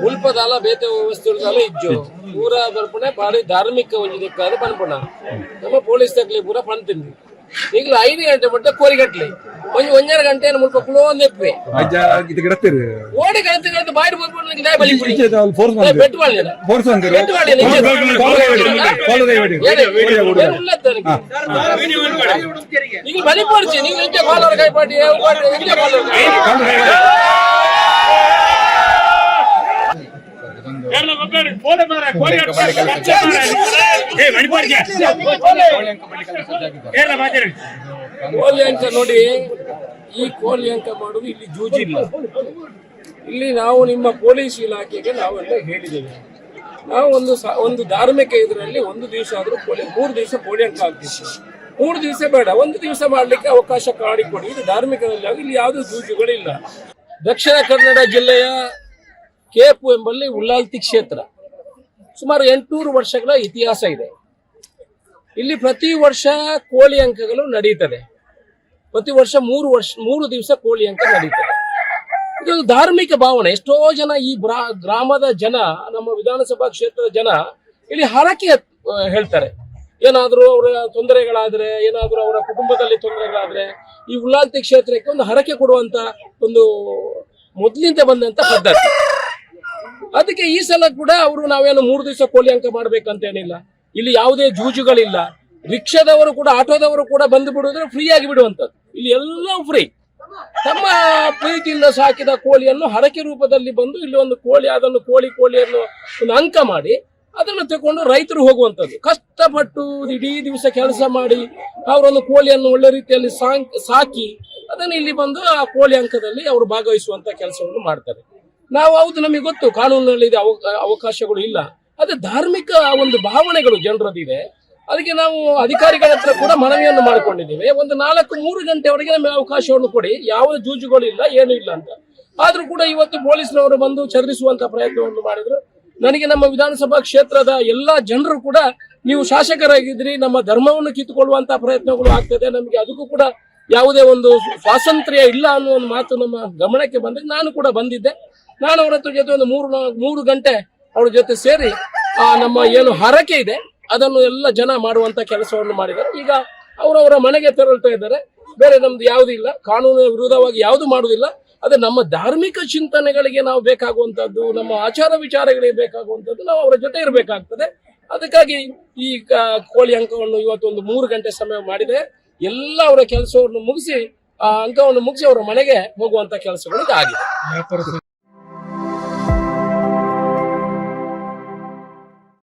ಮುಲ್ಪದಾಲ ಬೇತೆ ವಸ್ತುಗಳ ಇಜ್ಜು ಪೂರ ಬರ್ಪಣೆ ಬಾರಿ ಧಾರ್ಮಿಕ ಒಂಜಿ ದಿಕ್ಕಾದ ಪನ್ಪಣ ನಮ್ಮ ಪೊಲೀಸ್ ತಕ್ಲಿ ಪೂರ ಪಣ್ತಿಂದು ಈಗಲೂ ಐದು ಗಂಟೆ ಮಟ್ಟ ಕೋರಿಗಟ್ಲಿ ಒಂಜಿ ಒಂಜರ ಗಂಟೆ ಮುಲ್ಪ ಕುಲೋ ಒಂದೆಪ್ಪೆ ಓಡಿ ಕಳೆದು ಕಳೆದು ಬಾಡಿ ಬರ್ಬಿಡ್ಲಿಕ್ಕೆ ಬಲಿ ಬೆಟ್ಟು ಬಲಿ ಪೋಡ್ಚಿ ನೀವು ನಿಂಚೆ ಕಾಲೋರ್ ಕೈ ಪಾಟಿ ಕಾಲೋರ್ ಕೈ ಕೋಳಿ ಅಂಕ ನೋಡಿ ಈ ಕೋಳಿ ಅಂಕ ಮಾಡುದು ಇಲ್ಲಿ ಜೂಜಿಲ್ಲ ಇಲ್ಲಿ. ನಾವು ನಿಮ್ಮ ಪೊಲೀಸ್ ಇಲಾಖೆಗೆ ನಾವೆಲ್ಲ ಹೇಳಿದ್ದೇವೆ. ನಾವು ಒಂದು ಒಂದು ಧಾರ್ಮಿಕ ಇದರಲ್ಲಿ ಒಂದು ದಿವಸ ಆದ್ರೂ ಕೋಳಿ ಮೂರು ದಿವಸ ಕೋಳಿ ಅಂಕ ಆಗ್ತಿತ್ತು ಮೂರು ದಿವಸ ಬೇಡ ಒಂದು ದಿವಸ ಮಾಡ್ಲಿಕ್ಕೆ ಅವಕಾಶ ಕಾಡಿಕೊಡಿ. ಇದು ಧಾರ್ಮಿಕದಲ್ಲಿ ಆಗಿ ಇಲ್ಲಿ ಯಾವುದೂ ಜೂಜುಗಳಿಲ್ಲ. ದಕ್ಷಿಣ ಕನ್ನಡ ಜಿಲ್ಲೆಯ ಕೇಪು ಎಂಬಲ್ಲಿ ಉಳ್ಳಾಲ್ತಿ ಕ್ಷೇತ್ರ. ಸುಮಾರು ಎಂಟುನೂರು ವರ್ಷಗಳ ಇತಿಹಾಸ ಇದೆ. ಇಲ್ಲಿ ಪ್ರತಿ ವರ್ಷ ಕೋಳಿ ಅಂಕಗಳು ನಡೀತದೆ. ಪ್ರತಿ ವರ್ಷ ಮೂರು ವರ್ಷ, ಮೂರು ದಿವಸ ಕೋಳಿ ಅಂಕ ನಡೀತದೆ. ಇದೊಂದು ಧಾರ್ಮಿಕ ಭಾವನೆ. ಎಷ್ಟೋ ಜನ ಈ ಗ್ರಾಮದ ಜನ, ನಮ್ಮ ವಿಧಾನಸಭಾ ಕ್ಷೇತ್ರದ ಜನ ಇಲ್ಲಿ ಹರಕೆ ಹೇಳ್ತಾರೆ. ಏನಾದರೂ ಅವರ ತೊಂದರೆಗಳಾದರೆ, ಏನಾದರೂ ಅವರ ಕುಟುಂಬದಲ್ಲಿ ತೊಂದರೆಗಳಾದರೆ, ಈ ಉಳ್ಳಾಲ್ತಿ ಕ್ಷೇತ್ರಕ್ಕೆ ಒಂದು ಹರಕೆ ಕೊಡುವಂತ ಒಂದು ಮೊದಲಿಂದ ಬಂದಂತ ಪದ್ಧತಿ. ಅದಕ್ಕೆ ಈ ಸಲ ಕೂಡ ಅವರು ನಾವೇನು ಮೂರು ದಿವಸ ಕೋಳಿ ಅಂಕ ಮಾಡ್ಬೇಕಂತೇನಿಲ್ಲ. ಇಲ್ಲಿ ಯಾವುದೇ ಜೂಜುಗಳಿಲ್ಲ. ರಿಕ್ಷಾದವರು ಕೂಡ, ಆಟೋದವರು ಕೂಡ ಬಂದು ಬಿಡುವುದ್ರೆ ಫ್ರೀ ಆಗಿ ಬಿಡುವಂತದ್ದು ಇಲ್ಲಿ ಎಲ್ಲವೂ ಫ್ರೀ ತಮ್ಮ ಪ್ರೀತಿಯಿಂದ ಸಾಕಿದ ಕೋಳಿಯನ್ನು ಹರಕೆ ರೂಪದಲ್ಲಿ ಬಂದು ಇಲ್ಲಿ ಒಂದು ಕೋಳಿ, ಅದನ್ನು ಕೋಳಿ ಕೋಳಿಯನ್ನು ಒಂದು ಅಂಕ ಮಾಡಿ ಅದನ್ನು ತಗೊಂಡು ರೈತರು ಹೋಗುವಂಥದ್ದು. ಕಷ್ಟಪಟ್ಟು ಇಡೀ ದಿವಸ ಕೆಲಸ ಮಾಡಿ ಅವರೊಂದು ಕೋಳಿಯನ್ನು ಒಳ್ಳೆ ರೀತಿಯಲ್ಲಿ ಸಾಕಿ ಅದನ್ನು ಇಲ್ಲಿ ಬಂದು ಆ ಕೋಳಿ ಅಂಕದಲ್ಲಿ ಅವರು ಭಾಗವಹಿಸುವಂತ ಕೆಲಸವನ್ನು ಮಾಡ್ತಾರೆ. ನಾವು ಹೌದು, ನಮಗೆ ಗೊತ್ತು, ಕಾನೂನಿನಲ್ಲಿ ಇದೆ ಅವ- ಅವಕಾಶಗಳು ಇಲ್ಲ. ಅದೇ ಧಾರ್ಮಿಕ ಒಂದು ಭಾವನೆಗಳು ಜನರದಿದೆ. ಅದಕ್ಕೆ ನಾವು ಅಧಿಕಾರಿಗಳ ಹತ್ರ ಕೂಡ ಮನವಿಯನ್ನು ಮಾಡಿಕೊಂಡಿದ್ದೇವೆ. ಒಂದು ನಾಲ್ಕು, ಮೂರು ಗಂಟೆವರೆಗೆ ನಮಗೆ ಅವಕಾಶವನ್ನು ಕೊಡಿ. ಯಾವ ಜೂಜುಗಳಿಲ್ಲ ಏನೂ ಇಲ್ಲ ಅಂತ. ಆದ್ರೂ ಕೂಡ ಇವತ್ತು ಪೊಲೀಸ್ನವರು ಬಂದು ಚದುರಿಸುವಂತ ಪ್ರಯತ್ನವನ್ನು ಮಾಡಿದ್ರು. ನನಗೆ ನಮ್ಮ ವಿಧಾನಸಭಾ ಕ್ಷೇತ್ರದ ಎಲ್ಲಾ ಜನರು ಕೂಡ, ನೀವು ಶಾಸಕರಾಗಿದ್ರಿ ನಮ್ಮ ಧರ್ಮವನ್ನು ಕಿತ್ತುಕೊಳ್ಳುವಂತ ಪ್ರಯತ್ನಗಳು ಆಗ್ತದೆ, ನಮಗೆ ಅದಕ್ಕೂ ಕೂಡ ಯಾವುದೇ ಒಂದು ಸ್ವಾತಂತ್ರ್ಯ ಇಲ್ಲ ಅನ್ನೋ ಒಂದು ಮಾತು ನಮ್ಮ ಗಮನಕ್ಕೆ ಬಂದ್ರೆ ನಾನು ಕೂಡ ಬಂದಿದ್ದೆ. ನಾನು ಅವರ ಜೊತೆ ಒಂದು ಮೂರು ಮೂರು ಗಂಟೆ ಅವ್ರ ಜೊತೆ ಸೇರಿ, ಆ, ನಮ್ಮ ಏನು ಹರಕೆ ಇದೆ, ಅದನ್ನು ಎಲ್ಲ ಜನ ಮಾಡುವಂತ ಕೆಲಸವನ್ನು ಮಾಡಿದ್ದಾರೆ. ಈಗ ಅವರವರ ಮನೆಗೆ ತೆರಳ್ತಾ ಇದ್ದಾರೆ. ಬೇರೆ ನಮ್ದು ಯಾವುದೂ ಇಲ್ಲ. ಕಾನೂನು ವಿರೋಧವಾಗಿ ಯಾವುದು ಮಾಡುವುದಿಲ್ಲ. ಅದೇ ನಮ್ಮ ಧಾರ್ಮಿಕ ಚಿಂತನೆಗಳಿಗೆ ನಾವು ಬೇಕಾಗುವಂತದ್ದು, ನಮ್ಮ ಆಚಾರ ವಿಚಾರಗಳಿಗೆ ಬೇಕಾಗುವಂತದ್ದು ನಾವು ಅವರ ಜೊತೆ ಇರಬೇಕಾಗ್ತದೆ. ಅದಕ್ಕಾಗಿ ಈ ಕೋಳಿ ಅಂಕವನ್ನು ಇವತ್ತು ಒಂದು ಮೂರು ಗಂಟೆ ಸಮಯ ಮಾಡಿದೆ. ಎಲ್ಲ ಅವರ ಕೆಲಸವನ್ನು ಮುಗಿಸಿ, ಆ, ಅಂಕವನ್ನು ಮುಗಿಸಿ ಅವರ ಮನೆಗೆ ಹೋಗುವಂತ ಕೆಲಸಗಳು ಆಗಿದೆ